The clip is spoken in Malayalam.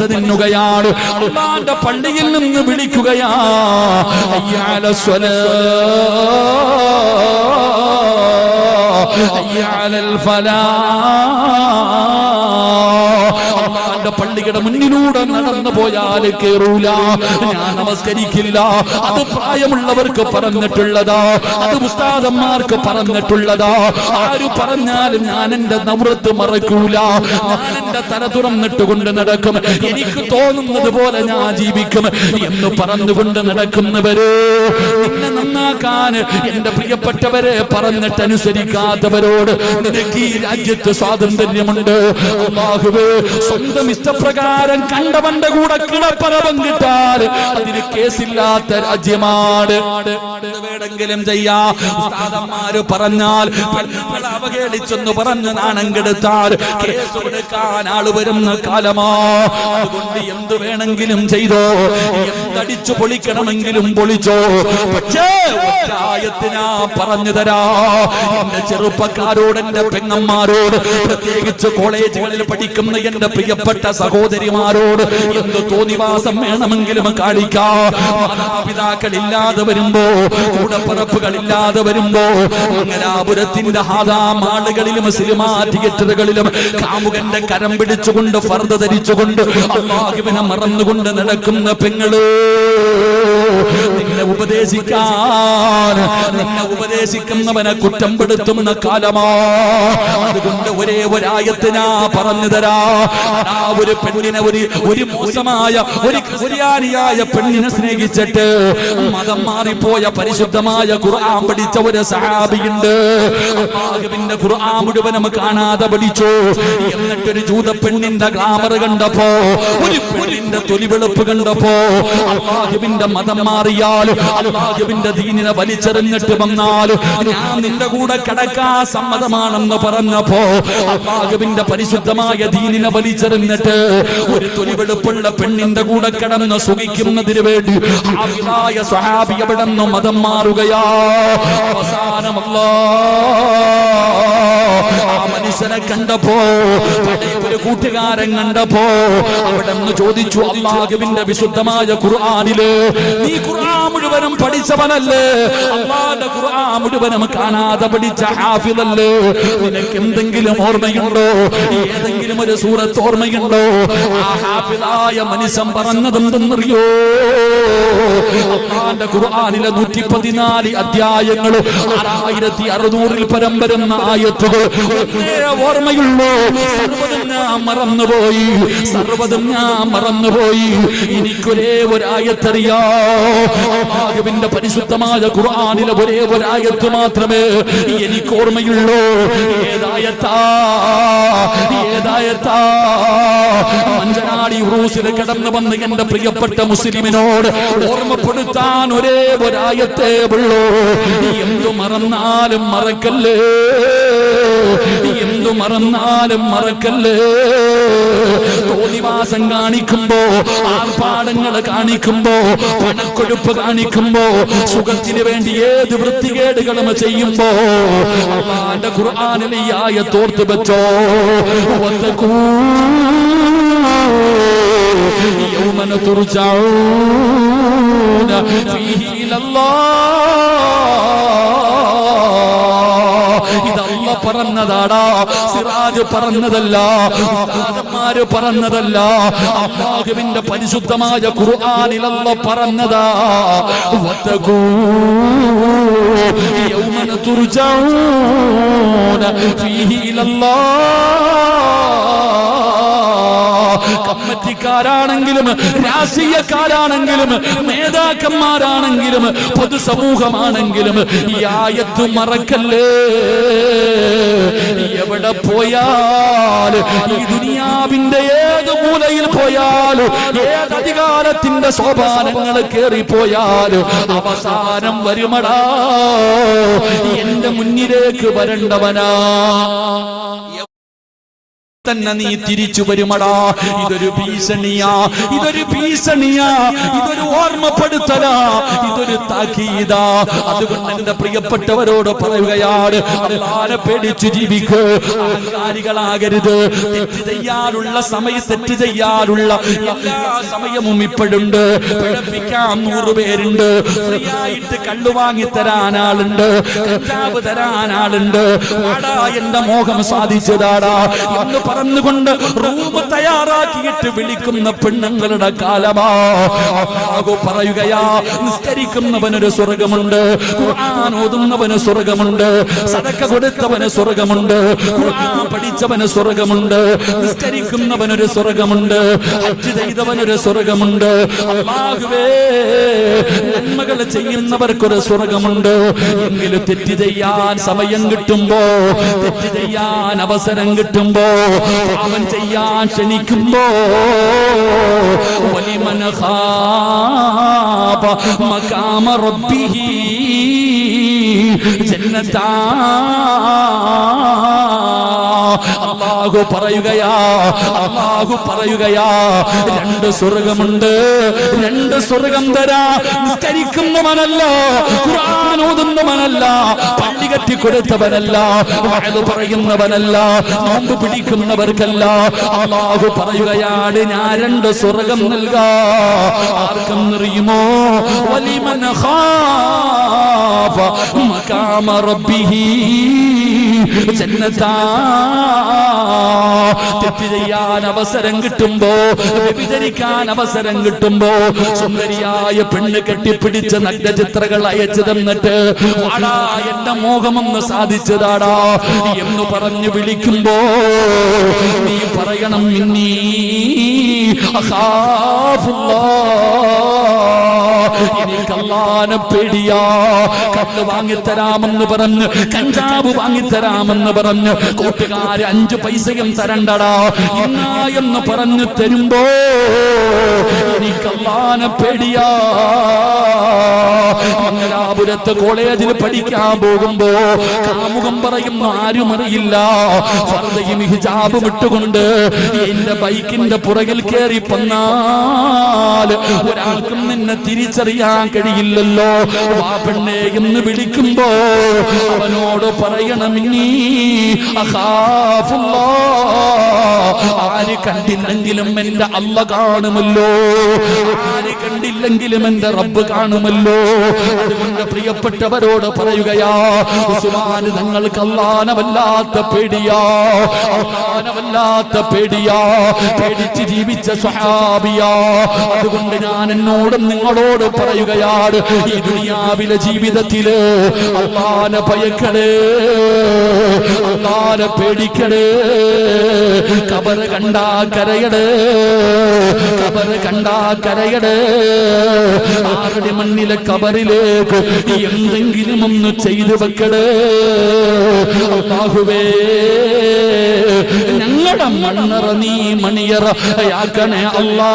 പലിശ തിന്നുകയാണ് അള്ളാന്റെ പള്ളിയിൽ നിന്ന് വിളിക്കുകയാ. അയ്യാല സ്വല. അയ്യാലൽ ഫലാ. പള്ളിയുടെ മുന്നിലൂടെ നടന്നു പോയാൽ കേറൂല. ഞാൻ നമസ്കരിക്കില്ല. അത് പ്രായമുള്ളവർക്ക് പറഞ്ഞിട്ടുള്ളതാ. അത് ഉസ്താദന്മാർക്ക് പറഞ്ഞിട്ടുള്ളതാ. ആര് പറഞ്ഞാലും ഞാൻ എന്റെ നവ്രത്ത് മറക്കൂല. ഞാൻ എന്റെ തല തുറന്നിട്ടുകൊണ്ട് നടക്കും. എനിക്ക് തോന്നുന്നത് പോലെ ഞാൻ ജീവിക്കും എന്ന് പറഞ്ഞുകൊണ്ട് നടക്കുന്നവര് നിന്നെ നന്നാക്കാൻ എന്റെ പ്രിയപ്പെട്ടവരെ പറഞ്ഞിട്ട് അനുസരിക്കാത്തവരോട് നിനക്ക് ഈ രാജ്യത്ത് സ്വാതന്ത്ര്യമുണ്ട്. സ്വന്തം ഇഷ്ടപ്രകാരം കണ്ടവന്റെ കൂടെ കിടപ്പറ പങ്കിട്ടാൽ അതിന് കേസില്ലാത്ത രാജ്യമാണ്. വേടെങ്കിലും ചെയ്യാ. ഉസ്താദന്മാര് പറഞ്ഞാൽ പെണ്ണുങ്ങളെ അവഹേളിച്ചെന്ന് പറഞ്ഞ് നാണം കെടുത്താൽ കേസ് കൊടുക്കാൻ ആൾ വരുന്ന കാലമോ. അതുകൊണ്ട് എന്ത് വേണമെങ്കിലും ചെയ്തോ. എന്തടിച്ചു പൊളിക്കണമെങ്കിലും പൊളിച്ചോ. പക്ഷേ ഒറ്റായത്തിനാ പറഞ്ഞു തരാ. എന്റെ ചെറുപ്പക്കാരോട് എന്റെ പെങ്ങന്മാരോട് പ്രത്യേകിച്ച് കോളേജുകളിൽ പഠിക്കുന്ന എന്റെ പ്രിയപ്പെട്ട സഹോദരിമാരോട് എന്ത് തോന്നിവാസം വേണമെങ്കിലും കാണിക്കാം. മാതാപിതാക്കളില്ലാതെ വരുമ്പോ കൂടപ്പറപ്പുകളില്ലാതെ വരുമ്പോ മംഗലാപുരത്തിന്റെ ഹാദാമാളുകളിലും സിനിമാ തിയേറ്ററുകളിലും കാമുകന്റെ കരം പിടിച്ചുകൊണ്ട് ഫർദ ധരിച്ചുകൊണ്ട് അള്ളാഹുവിനെ മറന്നുകൊണ്ട് നടക്കുന്ന പെങ്ങൾ. നിന്നെ ഉപദേശിക്കാൻ. നിന്നെ ഉപദേശിക്കുന്നവനെ കുറ്റം പെടുത്തുന്ന കാലമാ. അതുകൊണ്ട് ഒരേ ഒരായത്തിനാ പറഞ്ഞു തരാ. ആ ഒരു പെണ്ണിനെ ഒരു ഒരു മോശമായ ഒരു ക്രിസ്ത്യാനിയായ പെണ്ണിനെ സ്നേഹിച്ചിട്ട് മതം മാറിപ്പോയ പരിശുദ്ധമായ ഖുർആൻ പഠിച്ച ഒരു സഹാബിയുണ്ട്. അള്ളാഹുവിന്റെ ഖുർആൻ മുഴുവനും കാണാതെ പഠിച്ചു. എന്നിട്ടൊരു ജൂത പെണ്ണിന്റെ ഗ്ലാമർ കണ്ടപ്പോ ഒരു പെണ്ണിന്റെ തൊലിവെളുപ്പ് കണ്ടപ്പോ അള്ളാഹുവിന്റെ മതം മാറിയാൽ അള്ളാഹുവിന്റെ ദീനിനെ വലിച്ചെറിഞ്ഞിട്ട് വന്നാൽ ഞാൻ നിന്റെ കൂടെ കിടക്കാ സമ്മതമാണെന്ന് പറഞ്ഞപ്പോ അള്ളാഹുവിന്റെ പരിശുദ്ധമായ ദീനിനെ വലിച്ചെറിഞ്ഞിട്ട് ഒരു തൊലിവെളുപ്പുള്ള പെണ്ണിന്റെ കൂടെ കിടന്ന് സുഖിക്കുന്നതിന് വേണ്ടി ആവിതായ സ്വഹാബി എവിടെ നിന്നും മതം മാറുകയാ. അവസാനമല്ലാ മനുഷ്യനെ കണ്ടപ്പോ ഒരു കൂട്ടുകാരൻ കണ്ടപ്പോ അവിടെ നിന്ന് ചോദിച്ചു അള്ളാഹുവിന്റെ വിശുദ്ധമായ ഖുർആാനിൽ നീ ഖുർആൻ മുഴുവനും പഠിച്ചവനല്ലേ? അള്ളാന്റെ ഖുർആൻ മുഴുവനും കാണാതെ പഠിച്ച ഹാഫിദല്ലേ? നിനക്ക് എന്തെങ്കിലും ഓർമ്മയുണ്ടോ? ഏതെങ്കിലും ഒരു സൂറത്ത് ഓർമ്മയുണ്ടോ? ആ ഹാഫിളായ മനുഷ്യൻ പറഞ്ഞത് എന്തെന്നറിയോ അള്ളാന്റെ ഖുർആനിലെ നൂറ്റി പതിനാല് അധ്യായങ്ങൾ ആറായിരത്തി അറുന്നൂറിൽ പരം വരുന്ന ആയത്തുകൾ ഓർമ്മയുള്ളൂ. സർവതും ഞാൻ മറന്നുപോയി. സർവതും ഞാൻ മറന്നുപോയി. എനിക്കൊരേ ഒരായത്തറിയാ. ആകവിന്റെ പരിശുദ്ധമായ ഖുർആനിലെ ഒരേ ഒരായത്ത് മാത്രമേ എനിക്ക് ഓർമ്മയുള്ളൂ ഏതായത്താ? ഏതായത്താ? മഞ്ചനാടി ഉറൂസിൽ കടന്നു വന്ന് എന്റെ പ്രിയപ്പെട്ട മുസ്ലിമിനോട് ഓർമ്മപ്പെടുത്താൻ ഒരേ ഒരായത്തേ ഉള്ളൂ. എന്തു മറന്നാലും മറക്കല്ലേ? എന്തു മറന്നാലും മറക്കല്ലേ? തോന്നിവാസം കാണിക്കുമ്പോ ആർപ്പാടങ്ങൾ കാണിക്കുമ്പോ പണക്കൊഴുപ്പ് കാണിക്കുമ്പോ സുഖത്തിന് വേണ്ടി ഏത് വൃത്തികേടുകളും ചെയ്യുമ്പോ അള്ളാന്റെ ഖുർആാനിലെ ഈ ആയത്തോർത്ത് വെച്ചോ വത്തക്കൂ يوم ترجعون فيه إلى الله പറഞ്ഞതാടാ. സിറാജ് പറഞ്ഞതല്ല. പറഞ്ഞതല്ല. അള്ളാഹുവിന്റെ പരിശുദ്ധമായ ഖുർആനിലല്ല പറഞ്ഞതാ. യൗമന തുർജഊന ഫീഹി ഇലല്ലാഹ് കമ്മറ്റിക്കാരാണെങ്കിലും രാഷ്ട്രീയക്കാരാണെങ്കിലും നേതാക്കന്മാരാണെങ്കിലും പൊതുസമൂഹമാണെങ്കിലും ഈ ആയത്ത് മറക്കല്ലേ? എവിടെ പോയാൽ ഈ ദുനിയാവിന്റെ ഏത് മൂലയിൽ പോയാലും ഏത് അധികാരത്തിന്റെ സോപാനങ്ങൾ കേറിപ്പോയാലും അവസാനം വരുമടാ. എന്റെ മുന്നിലേക്ക് വരണ്ടവനാ. തന്നെ നീ തിരിച്ചു വരുമടാ. ഇതൊരു ഭീഷണിയാ. ഇതൊരു ഭീഷണിയാ. ഇതൊരു ഓർമ്മപ്പെടുത്തലാ. ഇതൊരു താക്കീതാ അതുകൊണ്ട് എന്റെ പ്രിയപ്പെട്ടവരോട് പറയുകയാണ് അല്ലാതെ പേടിച്ചു ജീവിക്ക്. അഹങ്കാരികളാകരുത്. തെറ്റ് ചെയ്യാനുള്ള സമയം തെറ്റ് ചെയ്യാനുള്ള എല്ലാ സമയവും ഇപ്പോഴുണ്ട്. പിഴപ്പിക്കാൻ നൂറ് പേരുണ്ട്. ഫ്രീയായിട്ട് കണ്ടുവാങ്ങി തരാൻ ആളുണ്ട്. കഞ്ചാവ് വാടാ എന്റെ മോഹം സാധിച്ചതാടാ. പറഞ്ഞുകൊണ്ട് റൂം തയ്യാറാക്കിയിട്ട് വിളിക്കുന്ന പെണ്ണുങ്ങളുടെ കാലമാ. പറയുകയാ നിസ്കരിക്കുന്നവനൊരു സ്വർഗമുണ്ട് ഓതുന്നവന് സ്വർഗമുണ്ട് സടക്ക കൊടുത്തവന് സ്വർഗമുണ്ട് പഠിച്ചവന് സ്വർഗമുണ്ട് നിസ്കരിക്കുന്നവനൊരു സ്വർഗമുണ്ട് ഹജ്ജ് ചെയ്തവനൊരു സ്വർഗമുണ്ട് അല്ലാഹുവേ നന്മകൾ ചെയ്യുന്നവർക്കൊരു സ്വർഗമുണ്ട് എങ്കിലും തെറ്റ് ചെയ്യാൻ സമയം കിട്ടുമ്പോ തെറ്റ് ചെയ്യാൻ അവസരം കിട്ടുമ്പോ പാപം ചെയ്യാൻ ക്ഷണിക്കുമ്പോ മഖാമ റബ്ബിഹി ജന്നതാ. അള്ളാഹു പറയുകയാ അള്ളാഹു പറയുകയാ രണ്ട് സ്വർഗമുണ്ട് രണ്ട് സ്വർഗം തരാ. നിസ്കരിക്കുന്നവനല്ല ഖുർആൻ ഓതുന്നവനല്ല പള്ളി കെട്ടി കൊടുത്തവനല്ല വഅദ് പറയുന്നവനല്ല നോമ്പ് പിടിക്കുന്നവർക്കല്ല. അള്ളാഹു പറയുകയാണ് ഞാൻ രണ്ട് സ്വർഗം നൽകാ. ആർക്കും അറിയുമോ വലിമൻ ഖാഫ മഖാമ റബ്ബിഹി. ചെയ്യാൻ അവസരം കിട്ടുമ്പോ വ്യഭിചരിക്കാൻ അവസരം കിട്ടുമ്പോ സുന്ദരിയായ പെണ്ണ് കെട്ടിപ്പിടിച്ച നഗ്നചിത്രകൾ അയച്ചു തന്നിട്ട് എന്റെ മോഹമൊന്ന് സാധിച്ചതാടാ എന്ന് പറഞ്ഞു വിളിക്കുമ്പോ നീ പറയണം ഇന്നീ എനിക്കല്ലാനെ പേടിയാ. കല്ല് വാങ്ങിത്തരാമെന്ന് പറഞ്ഞ് കഞ്ചാവ് വാങ്ങിത്തരാമെന്ന് പറഞ്ഞ് കൂട്ടുകാര് അഞ്ചു പൈസയും തരണ്ടടാ. ഇന്ന എന്ന് പറഞ്ഞു തരുമ്പോ കള്ളാന പേടിയാ. മംഗലാപുരത്ത് കോളേജിൽ പഠിക്കാൻ പോകുമ്പോ കാമുകം പറയുന്നു ആരും അറിയില്ല. ഫർദയും ഹിജാബ് ഇട്ടുകൊണ്ട് എന്റെ ബൈക്കിന്റെ പുറകിൽ കയറി പന്നാൽ ഒരാൾക്കും നിന്നെ തിരിച്ചറിയാൻ കഴിയില്ലല്ലോ ആ പെണ്ണെ എന്ന് വിളിക്കുമ്പോ അവനോട് പറയണം നീ. ആര് കണ്ടില്ലെങ്കിലും എന്റെ അല്ല കാണുമല്ലോ. ആര് കണ്ടില്ലെങ്കിലും എന്റെ റബ്ബ് കാണുമല്ലോ. അതുകൊണ്ട് പ്രിയപ്പെട്ടവരോട് പറയുകയാ ഉസ്മാന് തങ്ങൾക്ക് അല്ലാനവല്ലാത്ത പേടിയാ. അല്ലാനവല്ലാത്ത പേടിയാ. പേടിച്ച് ജീവിച്ച സ്വഹാബിയാ. അതുകൊണ്ട് ഞാൻ എന്നോടും നിങ്ങളോട് പറയുകയാണ് ഈ ദുനിയാവിലെ ജീവിതത്തിൽ അള്ളാനെ ഭയക്കണേ അള്ളാനെ പേടിക്കണേ കബറ് കണ്ടാ കരയണേ കബറ് കണ്ടാ കരയണേ. ആരുടെ മണ്ണിലെ കബറിലേക്ക് എന്തെങ്കിലും ഒന്ന് ചെയ്തു വെക്കണേ. അള്ളാഹുവേ ഞങ്ങളുടെ മണ്ണറ നീ മണിയറ യാക്കണേ അല്ലാ